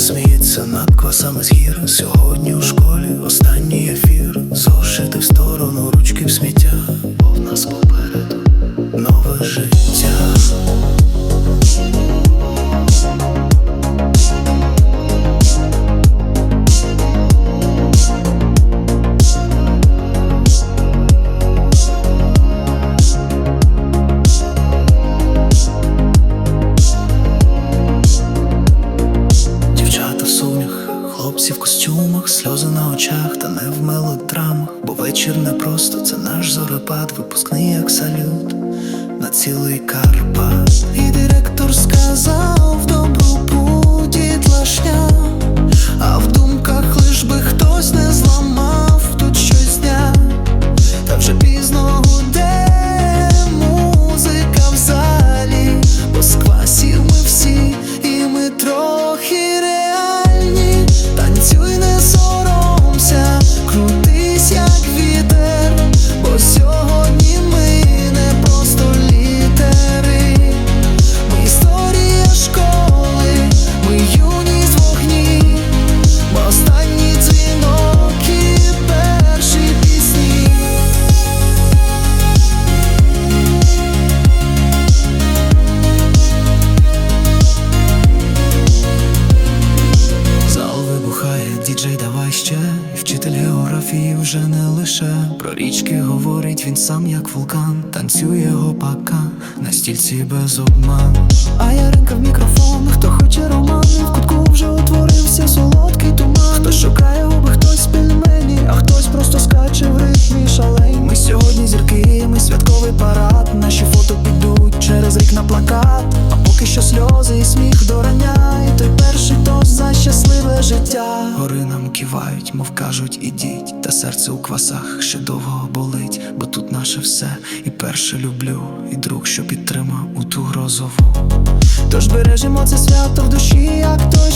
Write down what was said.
сміється над квасами з гір Сьогодні у школі останній ефір. Зошити в сторону, ручки в сміття. Бо в нас попереду нове життя очах, та не в мелодрамах. Бо вечір не просто це наш зорепад, випускний як салют на цілий Карпат. І директор сказав добру путь і а діджей, давай ще. Вчитель географії вже не лише. Про річки говорить він сам як вулкан. Танцює гопака на стільці без обман. А Яринка в мікрофон, хто хоче роман? В кутку вже утворився солодкий туман. Хто шукає губи, хтось пельмені, а хтось просто скаче в ритмі шалень Ми сьогодні зірки, ми святковий парад. Наші фото підуть через рік на плакат поки що сльози і сміх дорання той перший тост за щасливе життя. Гори нам кивають, мов кажуть, ідіть. Та серце у квасах ще довго болить Бо тут наше все, і перше люблю І друг, що підтримав у ту грозову. Тож бережемо це свято в душі, як той